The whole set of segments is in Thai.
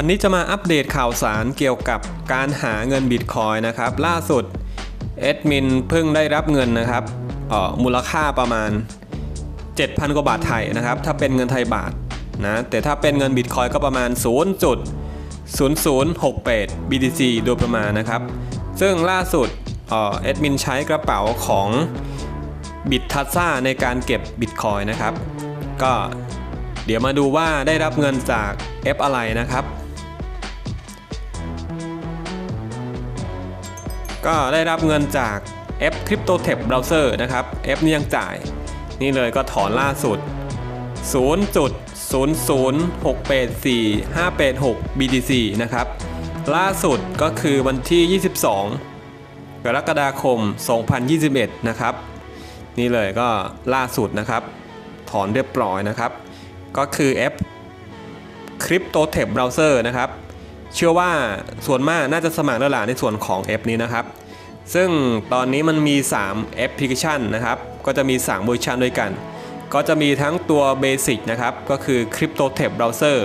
วันนี้จะมาอัปเดตข่าวสารเกี่ยวกับการหาเงินบิตคอยนะครับ ล่าสุดเอดมินเพิ่งได้รับเงินนะครับอ่อมูลค่าประมาณ 7,000 กว่าบาทไทยนะครับ ถ้าเป็นเงินไทยบาทนะแต่ถ้าเป็นเงินบิตคอยก็ประมาณ 0.0068 BTC โดยประมาณนะครับ ซึ่งล่าสุดเอ่อดมินใช้กระเป๋าของบิตทัซ่าในการเก็บบิตคอยนะครับ ก็เดี๋ยวมาดูว่าได้รับเงินจากแอปอะไรนะครับ ก็ได้รับเงินจากแอป CryptoTap Browser นะครับแอปนี้ยังจ่าย นี่เลยก็ถอนล่าสุด 0.00684 BTC นะครับ ล่าสุดก็คือวันที่ 22 กรกฎาคม 2021 นะครับ นี่เลยก็ล่าสุดนะครับ ถอนเรียบร้อยนะครับ ก็คือแอป CryptoTap Browser นะครับ เชื่อว่าส่วนมากน่าจะสมัครแล้วล่ะในส่วนของแอปนี้นะครับ ซึ่งตอนนี้มันมี 3 แอปพลิเคชันนะครับ ก็จะมี 3 เวอร์ชันด้วยกัน ก็จะมีทั้งตัว Basic นะครับ ก็คือ CryptoTap Browser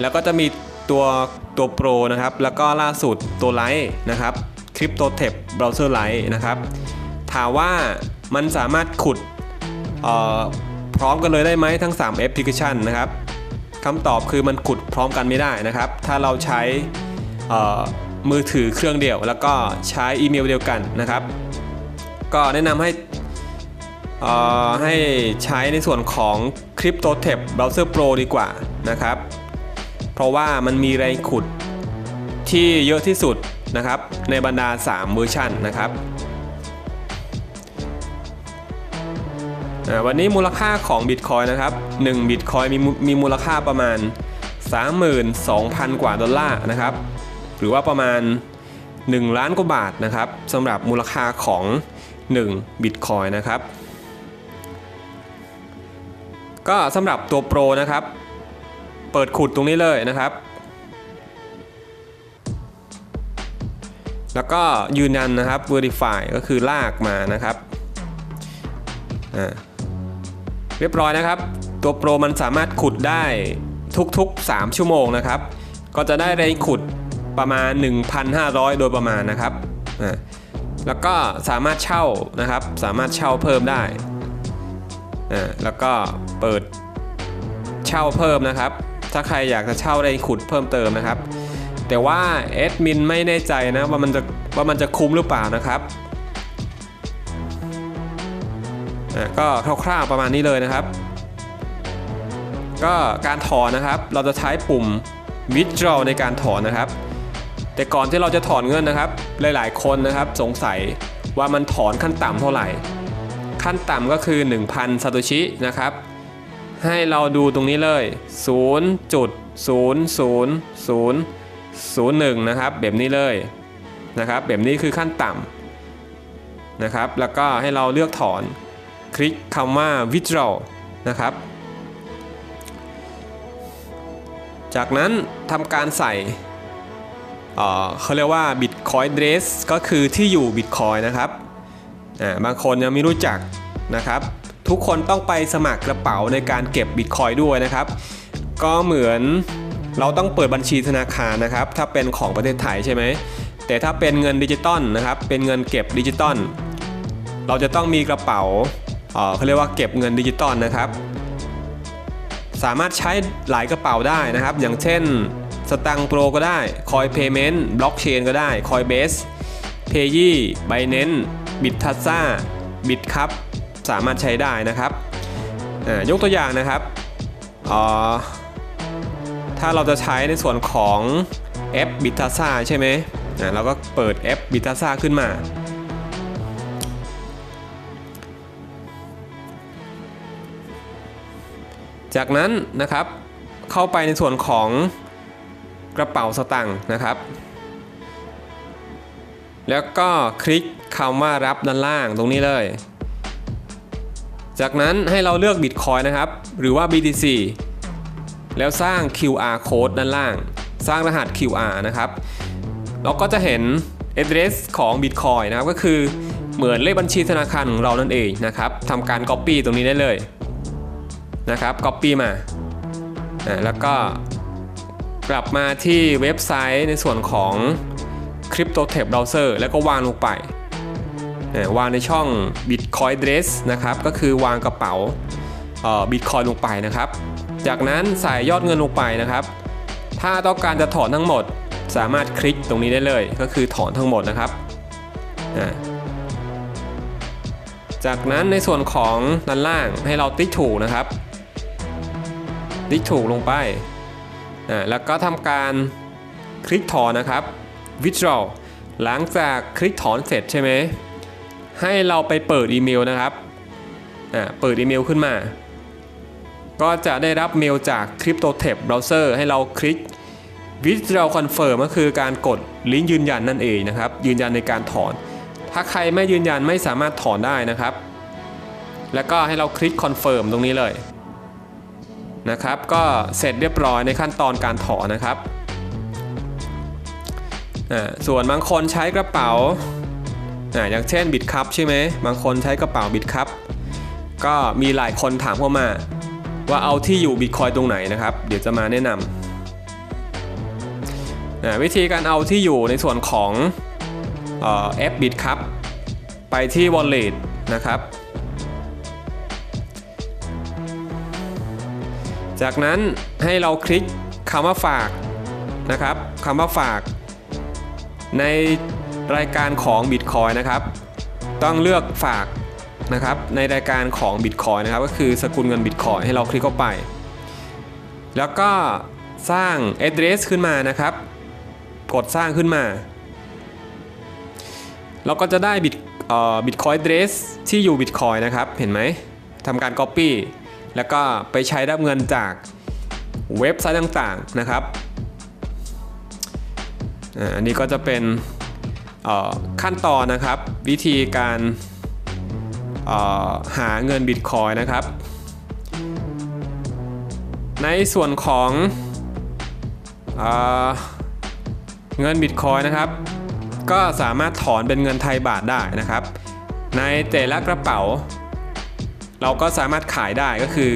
แล้วก็จะมีตัวตัว Pro นะครับ แล้วก็ล่าสุดตัว Lite นะครับ CryptoTap Browser Lite นะครับ ถามว่ามันสามารถขุดพร้อมกันเลยได้ไหมทั้ง 3 แอปพลิเคชันนะครับคำตอบคือมันขุดพร้อมกันไม่ได้นะครับ ถ้าเราใช้ มือถือเครื่องเดียว แล้วก็ใช้อีเมลเดียวกันนะครับ ก็แนะนำให้อ่อให้ใช้ในส่วนของ CryptoTap Browser Pro ดีกว่านะครับ เพราะว่ามันมีแรงขุดที่เยอะที่สุดนะครับ ในบรรดา 3 เวอร์ชันนะครับ วันนี้มูลค่าของ Bitcoin นะครับ1 Bitcoin มีมูมีมูลค่าประมาณ 32,000 กว่าดอลลาร์นะครับ รือว่าประมาณ 1 ล้านกว่าบาทนะครับสำหรับมูลค่าของ1 Bitcoin นะครับ ก็สำหรับตัวโปรนะครับ เปิดขุดตรงนี้เลยนะครับ แล้วก็ยืนยันนะครับ Verify ก็คือลากมานะครับอ่าเรียบร้อยนะครับ ตัวโปรมันสามารถขุดได้ทุกๆ 3 ชั่วโมงนะครับ ก็จะได้แรงขุด ประมาณ 1,500 โดยประมาณนะครับแล้วก็สามารถเช่านะครับ สามารถเช่าเพิ่มได้แล้วก็เปิดเช่าเพิ่มนะครับ ถ้าใครอยากจะเช่าแรงขุดเพิ่มเติมนะครับ แต่ว่าแอดมินไม่แน่ใจนะว่ามันจะว่ามันจะคุ้มหรือเปล่านะครับก็คร่าวๆประมาณนี้เลยนะครับ ก็การถอนนะครับ เราจะใช้ปุ่ม withdraw ในการถอนนะครับ แต่ก่อนที่เราจะถอนเงินนะครับ หลายๆ คนนะครับสงสัยว่ามันถอนขั้นต่ำเท่าไหร่ ขั้นต่ำก็คือ 1,000ซาโตชินะครับ ให้เราดูตรงนี้เลย 0.00001 นะครับ แบบนี้เลยนะครับ แบบนี้คือขั้นต่ำนะครับ แล้วก็ให้เราเลือกถอนคลิกคำว่า withdraw นะครับ จากนั้นทำการใส่ เขาเรียกว่า Bitcoin address ก็คือที่อยู่ Bitcoin นะครับาบางคนยังไม่รู้จักนะครับ ทุกคนต้องไปสมัครกระเป๋าในการเก็บ Bitcoin ด้วยนะครับ ก็เหมือนเราต้องเปิดบัญชีธนาคารนะครับ ถ้าเป็นของประเทศไทยใช่ไหม แต่ถ้าเป็นเงินดิจิตอลนะครับ เป็นเงินเก็บดิจิตอล เราจะต้องมีกระเป๋าเขาเรียกว่าเก็บเงินดิจิตอลนะครับ สามารถใช้หลายกระเป๋าได้นะครับ อย่างเช่นสตังโปรก็ได้ Coin Payment Blockchain ก็ได้ Coinbase Paye Binance Bittasa Bitcup สามารถใช้ได้นะครับยกตัวอย่างนะครับออถ้าเราจะใช้ในส่วนของแอป Bittasa ใช่ไหมเราก็เปิดแอป Bittasa ขึ้นมา จากนั้นนะครับเข้าไปในส่วนของกระเป๋าสตังค์นะครับ แล้วก็คลิกคำว่ารับด้านล่างตรงนี้เลย จากนั้นให้เราเลือก Bitcoin นะครับ หรือว่า BTC แล้วสร้าง QR code ด้านล่าง สร้างรหัส QR นะครับ เราก็จะเห็น address ของ Bitcoin นะครับ ก็คือเหมือนเลขบัญชีธนาคารของเรานั่นเองนะครับทำการ Copy ตรงนี้ได้เลย นะครับ Copy มาอ่าแล้วก็กลับมาที่เว็บไซต์ในส่วนของ Crypto Tab Browser แล้วก็วางลงไป วางในช่อง Bitcoin Dress นะครับ ก็คือวางกระเป๋าบิตคอยลงไปนะครับ จากนั้นใส่ยอดเงินลงไปนะครับ ถ้าต้องการจะถอนทั้งหมด สามารถคลิกตรงนี้ได้เลย ก็คือถอนทั้งหมดนะครับ จากนั้นในส่วนของด้านล่างให้เราติ๊กถูกนะครับ ติ๊กถูกลงไปอ่าแล้วก็ทำการคลิกถอนนะครับ withdraw หลังจากคลิกถอนเสร็จใช่ไหมให้เราไปเปิดอีเมลนะครับอ่าเปิดอีเมลขึ้นมา ก็จะได้รับเมลจาก CryptoTab Browser ให้เราคลิก withdraw confirm ก็คือการกดลิงก์ยืนยันนั่นเองนะครับ ยืนยันในการถอน ถ้าใครไม่ยืนยันไม่สามารถถอนได้นะครับ แล้วก็ให้เราคลิก confirm ตรงนี้เลย นะครับ ก็เสร็จเรียบร้อยในขั้นตอนการถอนะครับ ส่วนบางคนใช้กระเป๋า อย่างเช่นบิตคัพใช่ไหมบางคนใช้กระเป๋าบิตคัพก็มีหลายคนถามเข้ามา ว่าเอาที่อยู่บิตคอยตรงไหนนะครับ เดี๋ยวจะมาแนะนำวิธีการเอาที่อยู่ในส่วนของออแอปบิตคัพไปที่ Wallet นะครับ จากนั้นให้เราคลิกคำว่าฝากนะครับคำว่าฝาก ในรายการของ Bitcoin นะครับ ต้องเลือกฝากนะครับในรายการของ Bitcoin นะครับก็คือสกุลเงิน Bitcoin ให้เราคลิกเข้าไป แล้วก็สร้าง address ขึ้นมานะครับ กดสร้างขึ้นมา เราก็จะได้ Bit เอ่อ Bitcoin address ที่อยู่ Bitcoin นะครับ เห็นไหมทำการ Copy แล้วก็ไปใช้รับเงินจากเว็บไซต์ต่างๆนะครับอันนี้ก็จะเป็นขั้นตอนนะครับ วิธีการหาเงินบิตคอยนะครับ ในส่วนของเอเงินบิตคอยนะครับ ก็สามารถถอนเป็นเงินไทยบาทได้นะครับ ในแต่ละกระเป๋า เราก็สามารถขายได้ก็คือ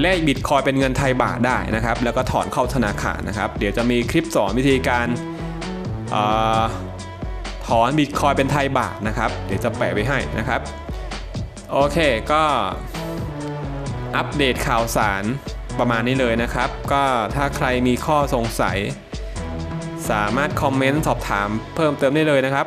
แลกบิตคอยเป็นเงินไทยบาทได้นะครับ แล้วก็ถอนเข้าธนาคารนะครับ เดี๋ยวจะมีคลิปสอนวิธีการอถอนบิตคอยเป็นไทยบาทนะครับ เดี๋ยวจะแปะไว้ให้นะครับ โอเคก็อัปเดตข่าวสารประมาณนี้เลยนะครับ ก็ถ้าใครมีข้อสงสัย สามารถคอมเมนต์สอบถามเพิ่มเติมได้เลยนะครับ